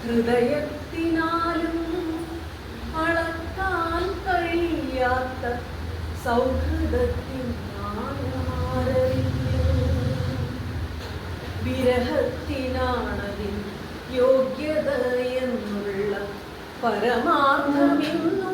ഹൃദയത്തിനാലും അളക്കാൻ കഴിയാത്ത സൗഹൃദത്തിൻ വിരഹത്തിനാണതിൻ യോഗ്യത എന്നുള്ള പരമാർത്ഥമിന്നു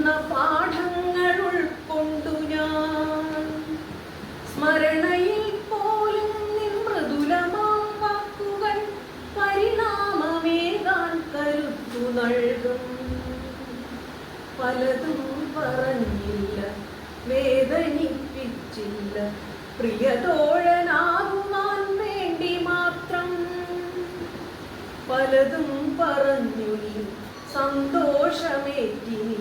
തന്ന പാഠങ്ങൾ ഉൾക്കൊണ്ടു ഞാൻ. സ്മരണയിൽ പോലും നിൻ മൃദുലമാം വാക്കുകൾ പരിണാമമേകാൻ കരുത്തു നൽകും. പലതും പറഞ്ഞില്ല വേദനിപ്പിച്ചില്ല പ്രിയതോഴനാകുവാൻ വേണ്ടി മാത്രം. പലതും പറഞ്ഞു സന്തോഷമേറ്റിനി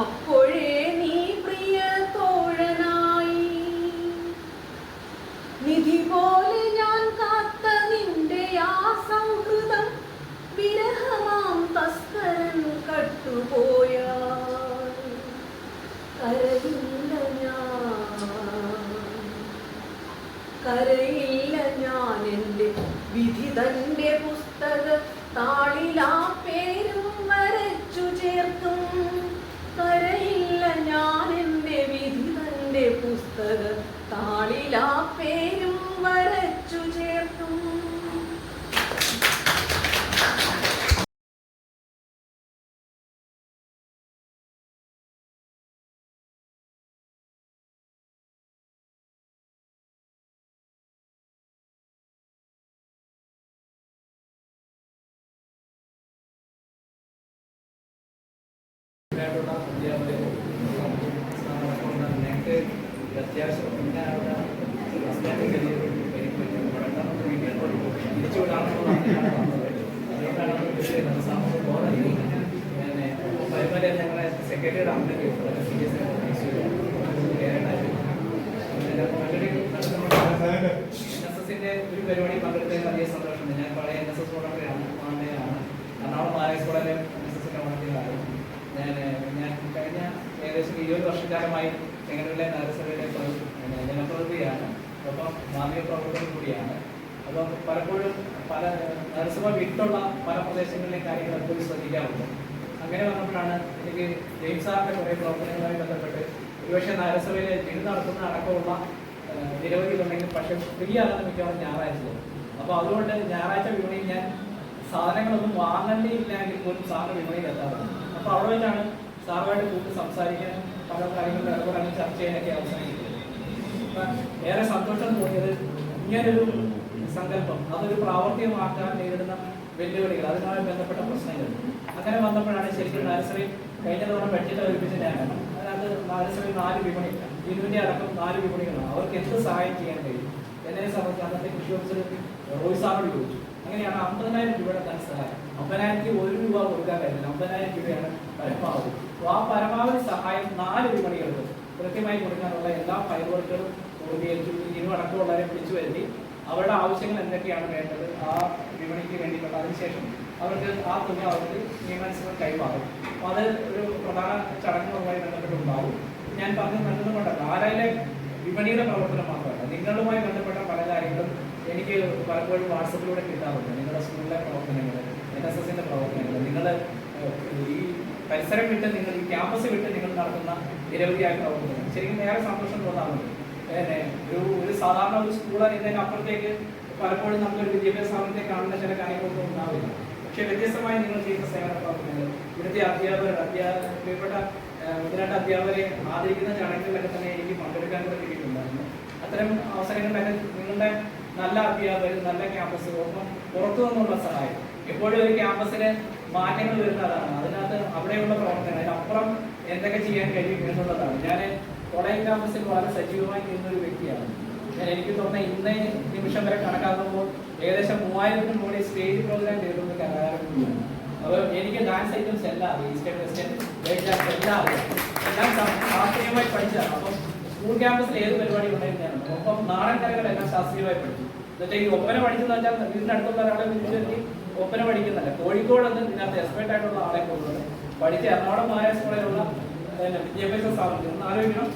അപ്പോഴേ നീ പ്രിയ തോഴനായി. നിധി പോലെ ഞാൻ കാത്ത നിന്റെ ആ സൗഹൃദം വിരഹമാം തസ്കരൻ കട്ടുപോയ. കരയില്ല ഞാൻ. കരയില്ല ഞാൻ എന്റെ വിധി തന്റെ പുസ്തക താളിലാ പുസ്തക താളിലാ പേരും വരച്ചു ചേർക്കും ആയിട്ടുള്ള അധ്യാപകരെ നടക്കുന്ന ഞങ്ങൾക്ക് അത്യാവശ്യം പിന്നെ അവിടെ ഹസ്ബൻഡ് കരിയർ തിരിച്ചു വിടാമെന്നുള്ള അതുകൊണ്ടാണ് നമ്മൾ സാമൂഹ്യ ബോധം പിന്നെ പരമ്പര ഞങ്ങളെ സെക്രട്ടറിയുടെ അമ്മയ്ക്ക് സി എസ് എസിന്റെ ഒരു പരിപാടി പങ്കെടുത്തതിൽ വലിയ സന്തോഷമുണ്ട്. ഞാൻ പഴയ എൻ എസ് എസ് വോളണ്ടിയറാണ് എറണാകുളം മാരേജ് കോളേജിലെ എൻ എസ് ഞാൻ ഞാൻ കഴിഞ്ഞ ഏകദേശം ഇരുപത് വർഷക്കാലമായി ചെങ്ങന്നൂരിലെ നഗരസഭയിലെ ജനപ്രതിനിധിയാണ്. ഒപ്പം മാധ്യമ പ്രവർത്തകൻ കൂടിയാണ്. അപ്പം പലപ്പോഴും പല നഗരസഭ വിട്ടുള്ള പല പ്രദേശങ്ങളിലെ കാര്യങ്ങൾ എപ്പോഴും ശ്രദ്ധിക്കാറുണ്ട്. അങ്ങനെ വന്നപ്പോഴാണ് എനിക്ക് ജെയിംസ് സാറിന്റെ കുറേ പ്രവർത്തനങ്ങളുമായി ബന്ധപ്പെട്ട് ഒരുപക്ഷെ നഗരസഭയിലെ വിരുന്ന് നടത്തുന്ന അടക്കമുള്ള നിരവധി ഉണ്ടെങ്കിൽ പക്ഷേ ഫ്രീ ആണെന്ന് മിക്കവാറും ഞായറാഴ്ച അപ്പോൾ അതുകൊണ്ട് ഞായറാഴ്ച വിപണിയിൽ ഞാൻ സാധനങ്ങളൊന്നും വാങ്ങേണ്ടിയില്ലെങ്കിൽ പോലും സാറിന് വിപണിയിൽ എത്താറുണ്ട്. അപ്പോൾ അവിടെ വെച്ചാണ് സാറുമായിട്ട് കൂടുതൽ സംസാരിക്കാൻ പല കാര്യങ്ങളുടെ ഇടപെടാനും ചർച്ച ചെയ്യാനൊക്കെ അവസരം കിട്ടിയത് ഏറെ സന്തോഷം തോന്നിയത് ഇങ്ങനൊരു സങ്കല്പം അതൊരു പ്രാവർത്തികമാക്കാൻ നേരിടുന്ന വെല്ലുവിളികൾ അതുമായി ബന്ധപ്പെട്ട പ്രശ്നങ്ങൾ. അങ്ങനെ വന്നപ്പോഴാണ് ശരിക്കും നഴ്സറി കഴിഞ്ഞ തവണ ബഡ്ജറ്റ് അവതരിപ്പിച്ചതിനാണ് അതിനകത്ത് നഴ്സറി നാല് വിപണി ഇതിന്റെ അടക്കം നാല് വിപണികളാണ് അവർക്ക് എന്ത് സഹായം ചെയ്യാൻ കഴിയും? എന്നെ സംബന്ധിച്ച് അന്നത്തെ കൃഷി ഓഫീസർ റോയ് ചോദിച്ചു. അങ്ങനെയാണ് അമ്പതിനായിരം രൂപയുടെ ധനസഹായം. അമ്പതിനായിരത്തി ഒരു രൂപ കൊടുക്കാൻ കഴിയില്ല. അമ്പതിനായിരം രൂപയാണ് പരമാവധി. അപ്പോൾ ആ പരമാവധി സഹായം നാല് വിപണികൾക്ക് കൃത്യമായി കൊടുക്കാനുള്ള എല്ലാ ഫയൽ വർക്കുകളും പൂർത്തീകരിച്ചു പിടിച്ചു വരുത്തി. അവരുടെ ആവശ്യങ്ങൾ എന്തൊക്കെയാണ് വേണ്ടത് ആ വിപണിക്ക് വേണ്ടിയിട്ടുള്ള അതിനുശേഷം അവർക്ക് ആ തുക അവർക്ക് നിയമാനുസൃതം കൈമാറും. അപ്പോൾ അത് ഒരു പ്രധാന ചടങ്ങുകളുമായി ബന്ധപ്പെട്ടുണ്ടാവും ഞാൻ പറഞ്ഞു നൽകുന്നുകൊണ്ടല്ല ആരായാലും വിപണിയുടെ പ്രവർത്തനം മാത്രമല്ല നിങ്ങളുമായി ബന്ധപ്പെട്ട പല കാര്യങ്ങളും എനിക്ക് പലപ്പോഴും വാട്സപ്പിലൂടെ കിട്ടാറുണ്ട്. നിങ്ങളുടെ സ്കൂളിലെ പ്രവർത്തനങ്ങൾ എൻ എസ് എസിന്റെ പ്രവർത്തനങ്ങൾ നിങ്ങൾ ഈ പരിസരം വിട്ട് നിങ്ങൾ ഈ ക്യാമ്പസ് വിട്ട് നിങ്ങൾ നടത്തുന്ന നിരവധിയായ പ്രവർത്തനങ്ങൾ. ശരിക്കും ഏറെ സന്തോഷം തോന്നാറുണ്ട്. ഒരു ഒരു സാധാരണ ഒരു സ്കൂൾ ഇതിന് അപ്പുറത്തേക്ക് പലപ്പോഴും നമുക്കൊരു വിദ്യാഭ്യാസ സ്ഥാപനത്തെ കാണുന്ന ചില കാര്യങ്ങളൊന്നും ഉണ്ടാവില്ല. പക്ഷേ വ്യത്യസ്തമായി നിങ്ങൾ ചെയ്യുന്ന സേവന പ്രവർത്തനങ്ങൾ ഇവിടുത്തെ അധ്യാപകർ അധ്യാപക പ്രിയപ്പെട്ട ഏഹ്, ഒന്ന് രണ്ട് അധ്യാപകരെ ആദരിക്കുന്ന ചടങ്ങുകളിലൊക്കെ തന്നെ എനിക്ക് പങ്കെടുക്കാൻ കൂടെ കിട്ടിയിട്ടുണ്ടായിരുന്നു അത്തരം അവസരങ്ങളിലൊക്കെ നിങ്ങളുടെ നല്ല അധ്യാപകർ നല്ല ക്യാമ്പസ് ഒപ്പം പുറത്തു നിന്നുള്ള സഹായം. എപ്പോഴും ഒരു ക്യാമ്പസിന് മാറ്റങ്ങൾ വരുന്നതാണ്. അതിനകത്ത് അവിടെയുള്ള പ്രവർത്തനങ്ങൾ അതിനപ്പുറം എന്തൊക്കെ ചെയ്യാൻ കഴിയും എന്നുള്ളതാണ്. ഞാൻ കോളേജ് ക്യാമ്പസിൽ വളരെ സജീവമായി നിന്ന ഒരു വ്യക്തിയാണ്. ഞാൻ എനിക്ക് തോന്നുന്ന ഇന്നേ നിമിഷം വരെ കണക്കാക്കുമ്പോൾ ഏകദേശം മൂവായിരത്തിന് മുകളിൽ സ്റ്റേജ് പ്രോഗ്രാം ചെയ്തുകൊണ്ട് കലാകാരങ്ങളാണ് അപ്പോൾ എനിക്ക് ഡാൻസ് ഐറ്റംസ് എല്ലാം ഈസ്റ്റേൺ വെസ്റ്റേൺ ബ്രേക്ക് ഡാൻസ് എല്ലാം എല്ലാം ശാസ്ത്രീയമായി പഠിച്ചതാണ്. അപ്പം സ്കൂൾ ക്യാമ്പസിൽ ഏത് പരിപാടി ഉണ്ടായിരുന്നാണ്. ഒപ്പം നാടൻ കലകളെല്ലാം ശാസ്ത്രീയമായി പഠിച്ചു. എന്നിട്ട് ഈ ഒപ്പന പഠിച്ചെന്ന് വെച്ചാൽ വീടിന്റെ അടുത്തുള്ള ഒരാളെ വിളിച്ചു ഒപ്പന പഠിക്കുന്നല്ല. കോഴിക്കോട് നിന്ന് ഇതിനകത്ത് എക്സ്പേർട്ട് ആയിട്ടുള്ള ആളെ കൊണ്ടുവന്ന് പഠിച്ച് എറണാകുളം മഹാരാജ് കോളേജിലുള്ള പിന്നെ വിദ്യാഭ്യാസ സ്ഥാപനത്തിൽ ഒന്ന് ആലോചിക്കണം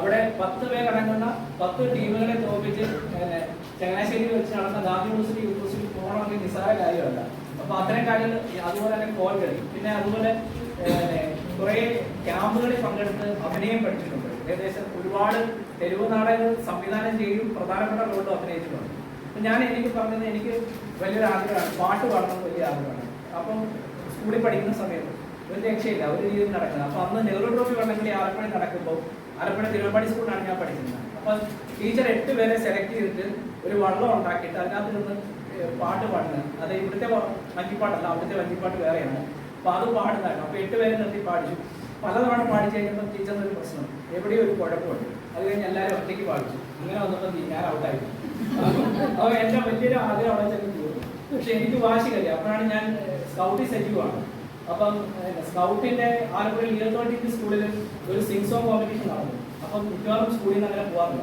അവിടെ പത്ത് പേരടങ്ങുന്ന പത്ത് ടീമുകളെ തോൽപ്പിച്ച് പിന്നെ ചങ്ങനാശ്ശേരി വെച്ച് നടന്ന ഗാന്ധി യൂണിവേഴ്സിറ്റി യൂണിവേഴ്സിറ്റി പോകണമെങ്കിൽ നിസ്സാര കാര്യമല്ല. അപ്പൊ അത്തരം കാര്യങ്ങൾ അതുപോലെ തന്നെ കോൽ കളി. പിന്നെ അതുപോലെ കുറെ ക്യാമ്പുകളിൽ പങ്കെടുത്ത് അഭിനയം പഠിച്ചിട്ടുണ്ട്. ഏകദേശം ഒരുപാട് തെരുവ് നാടകങ്ങൾ സംവിധാനം ചെയ്യും പ്രധാനപ്പെട്ട റോളും അഭിനയിച്ചിട്ടുണ്ട്. ഞാൻ എനിക്ക് പറഞ്ഞത് എനിക്ക് വലിയൊരു ആഗ്രഹമാണ്. പാട്ട് പാടണം വലിയ ആഗ്രഹമാണ്. അപ്പം സ്കൂളിൽ പഠിക്കുന്ന സമയത്ത് ഒരു രക്ഷയില്ല ഒരു രീതിയിൽ നടക്കുന്നത്. അപ്പൊ അന്ന് നെഹ്റു ട്രോഫി വള്ളംകളി ആലപ്പുഴ നടക്കുമ്പോൾ ആലപ്പുഴ തിരുവമ്പാടി സ്കൂളിലാണ് ഞാൻ പഠിക്കുന്നത് അപ്പൊ ടീച്ചർ എട്ട് പേരെ സെലക്ട് ചെയ്തിട്ട് ഒരു വള്ളം ഉണ്ടാക്കിയിട്ട് അതിനകത്ത് നിന്ന് പാട്ട് പാടുന്നത്. അത് ഇവിടുത്തെ വഞ്ചിപ്പാട്ടല്ല അവിടുത്തെ വഞ്ചിപ്പാട്ട് വേറെയാണ്. അപ്പൊ അത് പാടുന്നതായിരുന്നു. അപ്പൊ എട്ട് പേരെ നിർത്തി പാടിച്ചു. പലതവണ പാടിച്ചു കഴിഞ്ഞപ്പോൾ ടീച്ചറിന് ഒരു പ്രശ്നം. എവിടെയോ ഒരു കുഴപ്പമുണ്ട്. അത് കഴിഞ്ഞ് എല്ലാവരും ഒറ്റയ്ക്ക് പാടിച്ചു. അങ്ങനെ വന്നപ്പോൾ ഞാൻ ഔട്ടായി അപ്പൊ എന്റെ വലിയൊരു ആഗ്രഹം അവിടെ ചെന്ന് തീർന്നു. പക്ഷെ എനിക്ക് വാശി കഴിയും അപ്പോഴാണ് ഞാൻ സ്കൗട്ടിൽ സജീവമാണ് അപ്പം സ്കൗട്ടിന്റെ ആലപ്പുഴ ഇയർ സ്കൂളിൽ ഒരു സിംഗ് സോങ് കോമ്പറ്റീഷൻ നടന്നു. അപ്പം മിക്കവാറും സ്കൂളിൽ നിന്ന് അങ്ങനെ പോകാറില്ല.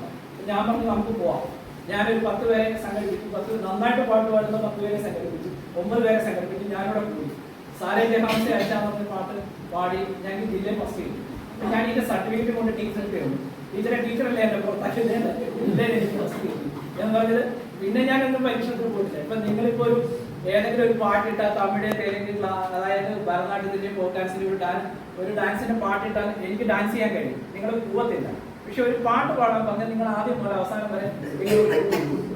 ഞാൻ പറഞ്ഞു നമുക്ക് പോവാം. ഞാനൊരു പത്ത് പേരെ സംഘടിപ്പിച്ചു. പത്ത് നന്നായിട്ട് പാട്ട് പാടുന്ന പത്ത് പേരെ സംഘടിപ്പിച്ചു. ഒമ്പത് പേരെ സംഘടിപ്പിച്ചു. ഞാനിവിടെ കൂടി. സാരേ ജഹാംസെ പറഞ്ഞ പാട്ട് പാടി. ഞാൻ ജില്ലയിൽ ഫസ്റ്റ് അപ്പൊ ഞാൻ ഇതിന്റെ സർട്ടിഫിക്കറ്റ് കൊണ്ട് ടീച്ചർക്ക് തരുന്നു ടീച്ചറെ ടീച്ചറല്ലേ എന്നെ പുറത്താക്കി ജില്ലയിൽ ഫസ്റ്റ് കിട്ടി എന്ന് പറഞ്ഞത് പിന്നെ ഞാൻ ഒന്നും പരീക്ഷണത്തിന് പോയിട്ടില്ല. ഇപ്പൊ നിങ്ങളിപ്പോ ഒരു ഏതെങ്കിലും ഒരു പാട്ടിട്ടാൽ തമിഴ് തെലുങ്ക് അതായത് ഭരതനാട്യത്തിന്റെ ഫോക്ക് ഡാൻസിന്റെ ഒരു ഡാൻസ് ഒരു ഡാൻസിന്റെ പാട്ടിട്ടാൽ എനിക്ക് ഡാൻസ് ചെയ്യാൻ കഴിയും. നിങ്ങൾ പോവത്തില്ല. പക്ഷെ ഒരു പാട്ട് പാടാൻ പറഞ്ഞാൽ നിങ്ങൾ ആദ്യം മുതൽ അവസാനം വരെ.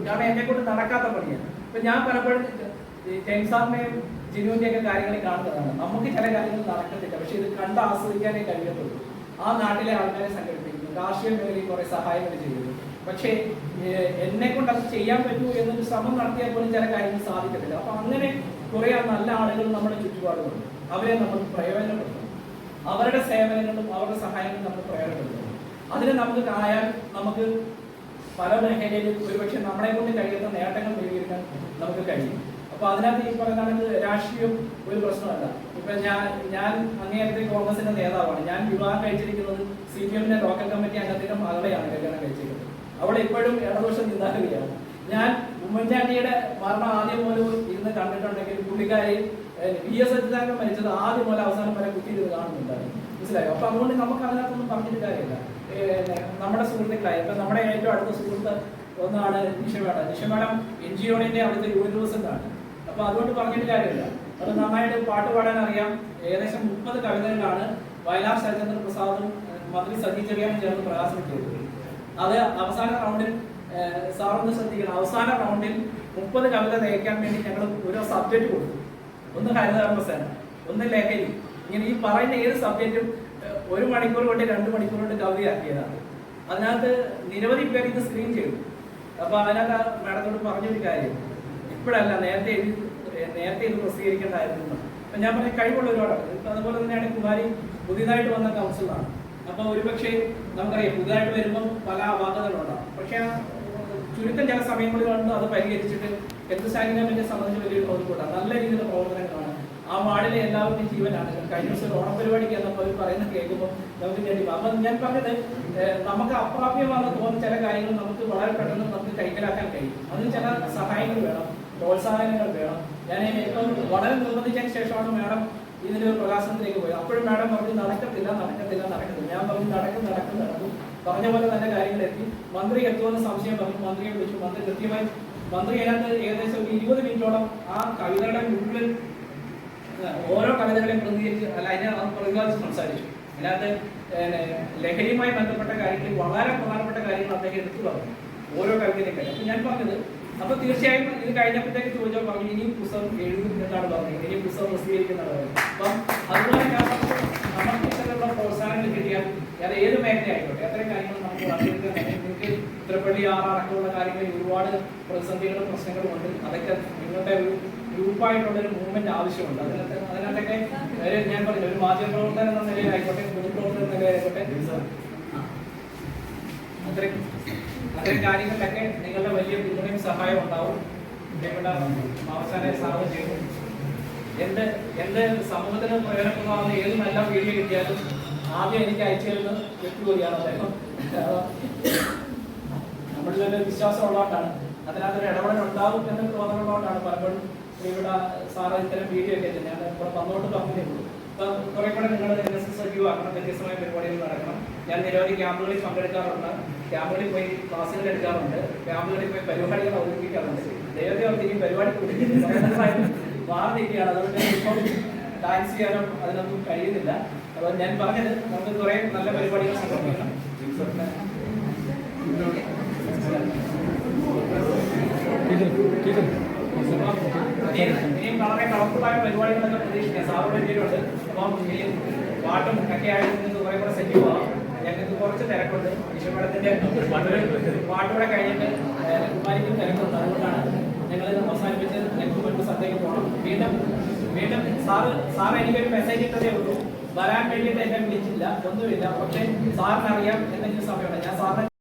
കാരണം എന്നെ കൊണ്ട് നടക്കാത്ത പണിയാണ് ഇപ്പൊ ഞാൻ പലപ്പോഴും ജിനുവിന്റെ ഒക്കെ കാര്യങ്ങൾ കാണുന്നതാണ്. നമുക്ക് ചില കാര്യങ്ങൾ നടക്കത്തില്ല. പക്ഷെ ഇത് കണ്ട് ആസ്വദിക്കാനേ കഴിയത്തുള്ളൂ. ആ നാട്ടിലെ ആൾക്കാരെ സംഘടിപ്പിക്കുന്നു. കാർഷിക മേഖലയിൽ കുറെ സഹായങ്ങൾ ചെയ്യുന്നു. പക്ഷേ എന്നെ കൊണ്ട് അത് ചെയ്യാൻ പറ്റൂ എന്നൊരു ശ്രമം നടത്തിയാൽ പോലും ചില കാര്യങ്ങൾ സാധിക്കത്തില്ല. അപ്പൊ അങ്ങനെ കുറെ നല്ല ആളുകൾ നമ്മുടെ ചുറ്റുപാടുമുണ്ട്. അവരെ നമ്മൾ പ്രയോജനപ്പെടുത്തണം. അവരുടെ സേവനങ്ങളും അവരുടെ സഹായങ്ങളും നമ്മൾ പ്രയോജനപ്പെടുത്തണം. അതിന് നമുക്ക് കായാൽ നമുക്ക് പല മേഖലയിലും ഒരുപക്ഷെ നമ്മളെ കൊണ്ട് കഴിയുന്ന നേട്ടങ്ങൾ നേടിയെടുക്കാൻ നമുക്ക് കഴിയും. അപ്പൊ അതിനകത്ത് ഈ പറയുന്ന രാഷ്ട്രീയം ഒരു പ്രശ്നമല്ല. ഇപ്പൊ ഞാൻ ഞാൻ അങ്ങേയത്തെ കോൺഗ്രസിന്റെ നേതാവാണ്. ഞാൻ വിവാഹം കഴിച്ചിരിക്കുന്നത് സി പി എമ്മിന്റെ ലോക്കൽ കമ്മിറ്റി അംഗത്തിന്റെ മകളെയാണ് കല്യാണം കഴിച്ചിരിക്കുന്നത്. അവിടെ ഇപ്പോഴും ഇടതുപക്ഷം നിന്നാകുകയാണ് ഞാൻ ഉമ്മൻചാണ്ടിയുടെ മരണം ആദ്യം മുതൽ ഇരുന്ന് കണ്ടിട്ടുണ്ടെങ്കിൽ പുള്ളിക്കാരി വി എസ് അച്യുതാനന്ദൻ മരിച്ചത് ആദ്യം മുതൽ അവസാനം വരെ കുത്തിയിരുന്ന് കാണുന്നുണ്ടായിരുന്നു. മനസ്സിലായോ? അപ്പൊ അതുകൊണ്ട് നമുക്ക് അതിനകത്തൊന്നും പറഞ്ഞിട്ട് കാര്യമില്ല. നമ്മുടെ സുഹൃത്തുക്കളായി. ഇപ്പൊ നമ്മുടെ ഏറ്റവും അടുത്ത സുഹൃത്ത് ഒന്നാണ് Nisha madam Nisha N G ഒണിന്റെ അവിടുത്തെ യൂണിവേഴ്സിറ്റാണ് അപ്പൊ അതുകൊണ്ട് പറഞ്ഞിട്ട് കാര്യമില്ല. അത് നന്നായിട്ട് പാട്ട് പാടാൻ അറിയാം. ഏകദേശം മുപ്പത് കവിതകളാണ് വയലാർ ശരചന്ദ്ര പ്രസാദും മന്ത്രി സജി ചെറിയാനും ചേർന്ന് പ്രകാശനം ചെയ്തത്. അത് അവസാന റൗണ്ടിൽ സാറൊന്ന് ശ്രദ്ധിക്കണം. അവസാന റൗണ്ടിൽ മുപ്പത് കവിത തയ്ക്കാൻ വേണ്ടി ഞങ്ങൾ ഓരോ സബ്ജക്റ്റ് കൊടുത്തു. ഒന്ന് ഹരിതകർമ്മസേന ഒന്ന് ലഹരി. ഇങ്ങനെ ഈ പറയുന്ന ഏത് സബ്ജക്റ്റും ഒരു മണിക്കൂർ കൊണ്ട് രണ്ട് മണിക്കൂർ കൊണ്ട് കവിതയാക്കിയതാണ്. അതിനകത്ത് നിരവധി പേർ ഇത് സ്ക്രീൻ ചെയ്തു. അപ്പൊ അതിനകത്ത് മാഡത്തോട് പറഞ്ഞൊരു കാര്യം. ഇപ്പോഴല്ല നേരത്തെ എഴുതി നേരത്തെ ഇത് പ്രസിദ്ധീകരിക്കേണ്ടായിരുന്നു. അപ്പൊ ഞാൻ പറഞ്ഞ കഴിവുള്ള ഒരുപാടാണ് അതുപോലെ തന്നെയാണ് കുമാരി പുതിയതായിട്ട് വന്ന കൗൺസിലറാണ് അപ്പൊ ഒരുപക്ഷെ നമുക്കറിയാം പുതുതായിട്ട് വരുമ്പോൾ പല അപാകതകളുണ്ടാവും പക്ഷെ ആ, ചുരുക്കം ചില സമയങ്ങളിൽ കൊണ്ട് അത് പരിഹരിച്ചിട്ട് എന്ത് സ്റ്റാൻഡിനെ സംബന്ധിച്ച് വലിയൊരു കൗതുകൂട്ടാണ് നല്ല രീതിയിലുള്ള പ്രവർത്തനങ്ങളാണ്. ആ വാർഡിലെ എല്ലാവരുടെയും ജീവനാണ്. കഴിഞ്ഞ ദിവസം ഒരു ഓണപരിപാടിക്ക് എന്നപ്പോൾ പറയുന്നത് കേൾക്കുമ്പോൾ നമുക്ക് കേട്ടി അപ്പൊ ഞാൻ പറഞ്ഞത് നമുക്ക് അപ്രാപ്യമാണെന്ന് തോന്നുന്ന ചില കാര്യങ്ങൾ നമുക്ക് വളരെ പെട്ടെന്ന് നമുക്ക് കൈക്കലാക്കാൻ കഴിയും. അതിന് ചില സഹായങ്ങൾ വേണം പ്രോത്സാഹനങ്ങൾ വേണം. ഞാൻ ഇപ്പം വളരെ നിർബന്ധിച്ചതിന് ശേഷമാണ് മാഡം ഇതിന്റെ ഒരു പ്രകാശനത്തിലേക്ക് പോയി. അപ്പോഴും മാഡം പറഞ്ഞു നടക്കത്തില്ല നടക്കത്തില്ല നടക്കത്തില്ല. ഞാൻ പറഞ്ഞു നടക്കും നടക്കും നടക്കും. പറഞ്ഞ പോലെ തന്നെ കാര്യങ്ങൾ എത്തി മന്ത്രി എത്തുമെന്ന് സംശയം പറഞ്ഞു മന്ത്രിയെ വിളിച്ചു മന്ത്രി കൃത്യമായി മന്ത്രി അതിനകത്ത് ഏകദേശം ഒരു ഇരുപത് മിനിറ്റോളം ആ കവിതകളെ മുഴുവൻ ഓരോ കവിതകളെയും പ്രതികരിച്ച് അല്ല അതിനെ അത് പ്രതിപാദിച്ച് സംസാരിച്ചു. അതിനകത്ത് ലഹരിയുമായി ബന്ധപ്പെട്ട കാര്യങ്ങളിൽ വളരെ പ്രധാനപ്പെട്ട കാര്യങ്ങൾ അദ്ദേഹം എടുത്തു പറഞ്ഞു. ഓരോ കവിതയിലേക്കും. ഞാൻ പറഞ്ഞത് അപ്പൊ തീർച്ചയായും ഇത് കഴിഞ്ഞപ്പോഴത്തേക്ക് ചോദിച്ചാൽ പറഞ്ഞു ഇനിയും പുസ്തകം എഴുതും എന്നാണ് പറഞ്ഞത്? ഇനിയും പുസ്തകം പ്രസിദ്ധീകരിക്കുന്നതാണ്. അപ്പം അതുപോലെ നമുക്ക് ഇത്തരത്തിലുള്ള പ്രോത്സാഹനങ്ങൾ കിട്ടിയാൽ അത് ഏത് മേഖല ആയിക്കോട്ടെ അത്തരം കാര്യങ്ങൾ നമുക്ക്. നിങ്ങൾക്ക് ഇത്രപ്പള്ളി ആറ് അടക്കമുള്ള കാര്യങ്ങളിൽ ഒരുപാട് പ്രതിസന്ധികളും പ്രശ്നങ്ങളും ഉണ്ട്. അതൊക്കെ നിങ്ങളുടെ ഒരു ഗ്രൂപ്പായിട്ടുള്ള ഒരു മൂവ്മെന്റ് ആവശ്യമുണ്ട്. അതിനകത്ത് അതിനകത്തൊക്കെ ഞാൻ പറഞ്ഞു ഒരു മാധ്യമ പ്രവർത്തനം എന്ന നിലയിലായിക്കോട്ടെ പൊതുപ്രവർത്തനം എന്ന നിലയിലായിക്കോട്ടെ അത്രയും അത്തരം കാര്യങ്ങളിലൊക്കെ നിങ്ങളുടെ വലിയ പിന്തുണയും സഹായം ഉണ്ടാവും. പ്രിയപ്പെട്ട അവസാന സാധനം ചെയ്തു. എന്ത് എന്ത് സമൂഹത്തിന് ഏത് നല്ല വീഡിയോ കിട്ടിയാലും ആദ്യം എനിക്ക് അയച്ചു തരുന്ന വ്യക്തി അദ്ദേഹം. നമ്മളിൽ ഒരു വിശ്വാസം അതിനകത്തൊരു ഇടപെടൽ ഉണ്ടാവും എന്ന് തോന്നുന്നതുകൊണ്ടാണ് പലപ്പോഴും ഇവിടെ സാറ് ഇത്തരം വീഡിയോ ഒക്കെ തന്നെയാണ് ഇവിടെ തന്നോട്ട് അപ്പൊ കുറെ കൂടെ നിങ്ങൾ എൻ എസ് എസ് സജീവമാക്കണം വ്യത്യസ്തമായ പരിപാടികൾ നടക്കണം. ഞാൻ നിരവധി ക്യാമ്പുകളിൽ പങ്കെടുക്കാറുണ്ട്. ക്യാമ്പുകളിൽ പോയി ക്ലാസ്സുകൾ എടുക്കാറുണ്ട്. ക്യാമ്പുകളിൽ പോയി പരിപാടികൾ അവതരിപ്പിക്കാറുണ്ട്. ദൈവത്തെ അവർക്ക് പരിപാടി കൊടുക്കുന്നത് മാറി അതുകൊണ്ട് ഇപ്പം ഡാൻസ് ചെയ്യാനും അതിനൊന്നും കഴിയുന്നില്ല. അപ്പോൾ ഞാൻ പറഞ്ഞത് നമുക്ക് കുറെ നല്ല പരിപാടികൾ സംഘടിപ്പിക്കണം. ഇനിയും ഇനിയും വളരെ കളർഫുള്ളായ പരിപാടികളൊക്കെ പ്രതീക്ഷിക്കാം. സാറുടെ പേരുണ്ട് അപ്പം പാട്ടും ഒക്കെ ആയിട്ട് കുറെ കൂടെ സെറ്റ് പോവാം ഞങ്ങൾക്ക് കുറച്ച് തിരക്കുണ്ട്. വിശ്വമേടത്തിന്റെ പാട്ടുകൂടെ കഴിഞ്ഞിട്ട് കുമാരിക്കും തിരക്കുണ്ട്. അതുകൊണ്ടാണ് ഞങ്ങൾ അവസാനിപ്പിച്ച് ഞങ്ങൾക്ക് മുൻപ് സദ്യക്ക് പോകണം. വീണ്ടും വീണ്ടും സാറ് സാറ് എനിക്കൊരു മെസ്സേജ് ഇട്ടതേ ഉള്ളൂ. വരാൻ വേണ്ടിയിട്ട് എന്നെ വിളിച്ചില്ല. ഒന്നുമില്ല. പക്ഷേ സാറിനറിയാം. എന്തെങ്കിലും സമയമുണ്ട്. ഞാൻ സാറിന്